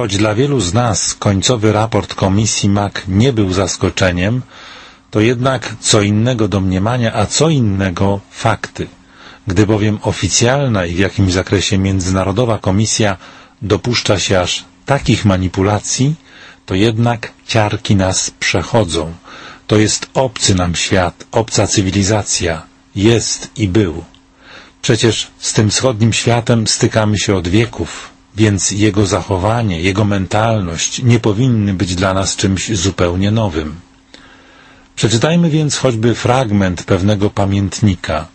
Choć dla wielu z nas końcowy raport Komisji MAC nie był zaskoczeniem, to jednak co innego domniemania, a co innego fakty. Gdy bowiem oficjalna i w jakimś zakresie międzynarodowa komisja dopuszcza się aż takich manipulacji, to jednak ciarki nas przechodzą. To jest obcy nam świat, obca cywilizacja. Jest i był. Przecież z tym wschodnim światem stykamy się od wieków, więc jego zachowanie, jego mentalność nie powinny być dla nas czymś zupełnie nowym. Przeczytajmy więc choćby fragment pewnego pamiętnika.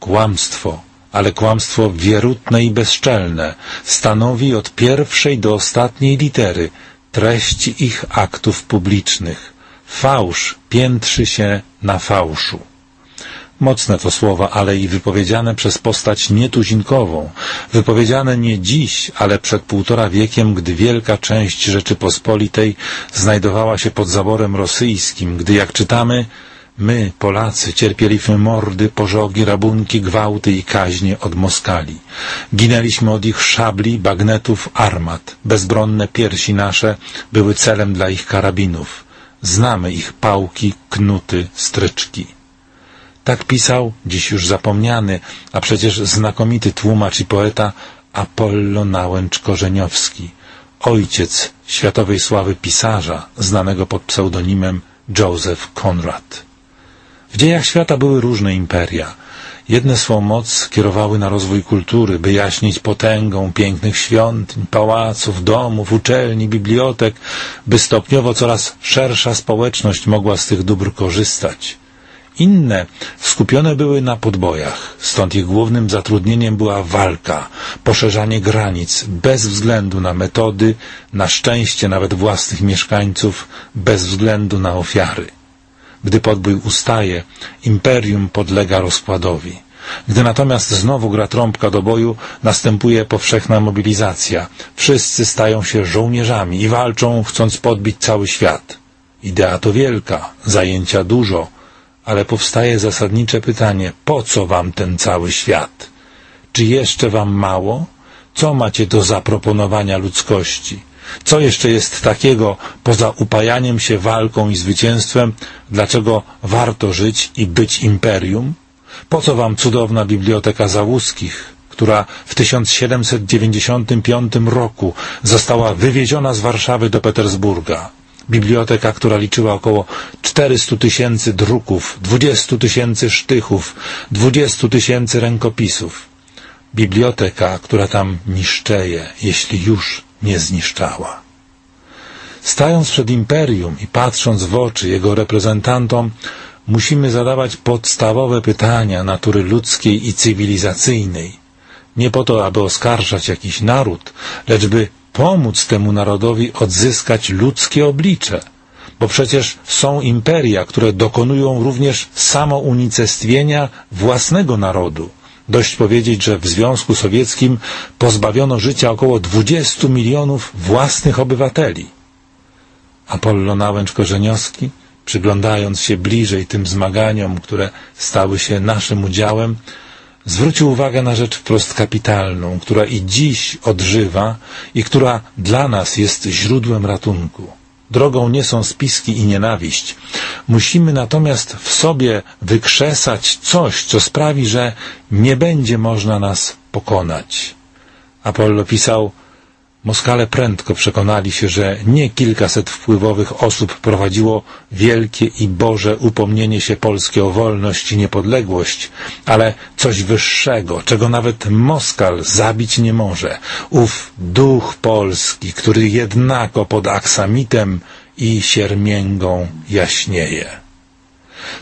Kłamstwo, ale kłamstwo wierutne i bezczelne, stanowi od pierwszej do ostatniej litery treść ich aktów publicznych. Fałsz piętrzy się na fałszu. Mocne to słowa, ale i wypowiedziane przez postać nietuzinkową, wypowiedziane nie dziś, ale przed półtora wiekiem, gdy wielka część Rzeczypospolitej znajdowała się pod zaborem rosyjskim, gdy, jak czytamy, my, Polacy, cierpieliśmy mordy, pożogi, rabunki, gwałty i kaźnie od Moskali. Ginęliśmy od ich szabli, bagnetów, armat. Bezbronne piersi nasze były celem dla ich karabinów. Znamy ich pałki, knuty, stryczki. Tak pisał, dziś już zapomniany, a przecież znakomity tłumacz i poeta Apollo Nałęcz-Korzeniowski, ojciec światowej sławy pisarza, znanego pod pseudonimem Joseph Conrad. W dziejach świata były różne imperia. Jedne swą moc kierowały na rozwój kultury, by jaśnić potęgą pięknych świątyń, pałaców, domów, uczelni, bibliotek, by stopniowo coraz szersza społeczność mogła z tych dóbr korzystać. Inne skupione były na podbojach, stąd ich głównym zatrudnieniem była walka, poszerzanie granic, bez względu na metody, na szczęście nawet własnych mieszkańców, bez względu na ofiary. Gdy podbój ustaje, imperium podlega rozkładowi. Gdy natomiast znowu gra trąbka do boju, następuje powszechna mobilizacja. Wszyscy stają się żołnierzami i walczą, chcąc podbić cały świat. Idea to wielka, zajęcia dużo, ale powstaje zasadnicze pytanie, po co wam ten cały świat? Czy jeszcze wam mało? Co macie do zaproponowania ludzkości? Co jeszcze jest takiego poza upajaniem się walką i zwycięstwem, dlaczego warto żyć i być imperium? Po co wam cudowna biblioteka Załuskich, która w 1795 roku została wywieziona z Warszawy do Petersburga? Biblioteka, która liczyła około 400 tysięcy druków, 20 tysięcy sztychów, 20 tysięcy rękopisów. Biblioteka, która tam niszczeje, jeśli już nie zniszczała. Stając przed imperium i patrząc w oczy jego reprezentantom, musimy zadawać podstawowe pytania natury ludzkiej i cywilizacyjnej. Nie po to, aby oskarżać jakiś naród, lecz by pomóc temu narodowi odzyskać ludzkie oblicze, bo przecież są imperia, które dokonują również samounicestwienia własnego narodu. Dość powiedzieć, że w Związku Sowieckim pozbawiono życia około 20 milionów własnych obywateli. Apollo Nałęcz-Korzeniowski, przyglądając się bliżej tym zmaganiom, które stały się naszym udziałem, zwrócił uwagę na rzecz wprost kapitalną, która i dziś odżywa i która dla nas jest źródłem ratunku. Drogą nie są spiski i nienawiść. Musimy natomiast w sobie wykrzesać coś, co sprawi, że nie będzie można nas pokonać. Apollo pisał, Moskale prędko przekonali się, że nie kilkaset wpływowych osób prowadziło wielkie i boże upomnienie się polskie o wolność i niepodległość, ale coś wyższego, czego nawet Moskal zabić nie może. Ów duch polski, który jednako pod aksamitem i siermięgą jaśnieje.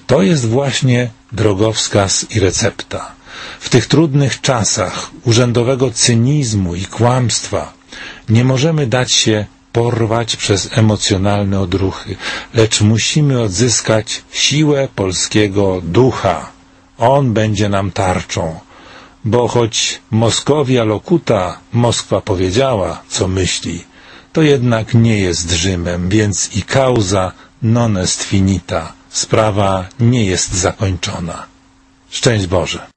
To jest właśnie drogowskaz i recepta. W tych trudnych czasach urzędowego cynizmu i kłamstwa nie możemy dać się porwać przez emocjonalne odruchy, lecz musimy odzyskać siłę polskiego ducha. On będzie nam tarczą, bo choć Moskowia lokuta, Moskwa powiedziała, co myśli, to jednak nie jest Rzymem, więc i causa non est finita. Sprawa nie jest zakończona. Szczęść Boże.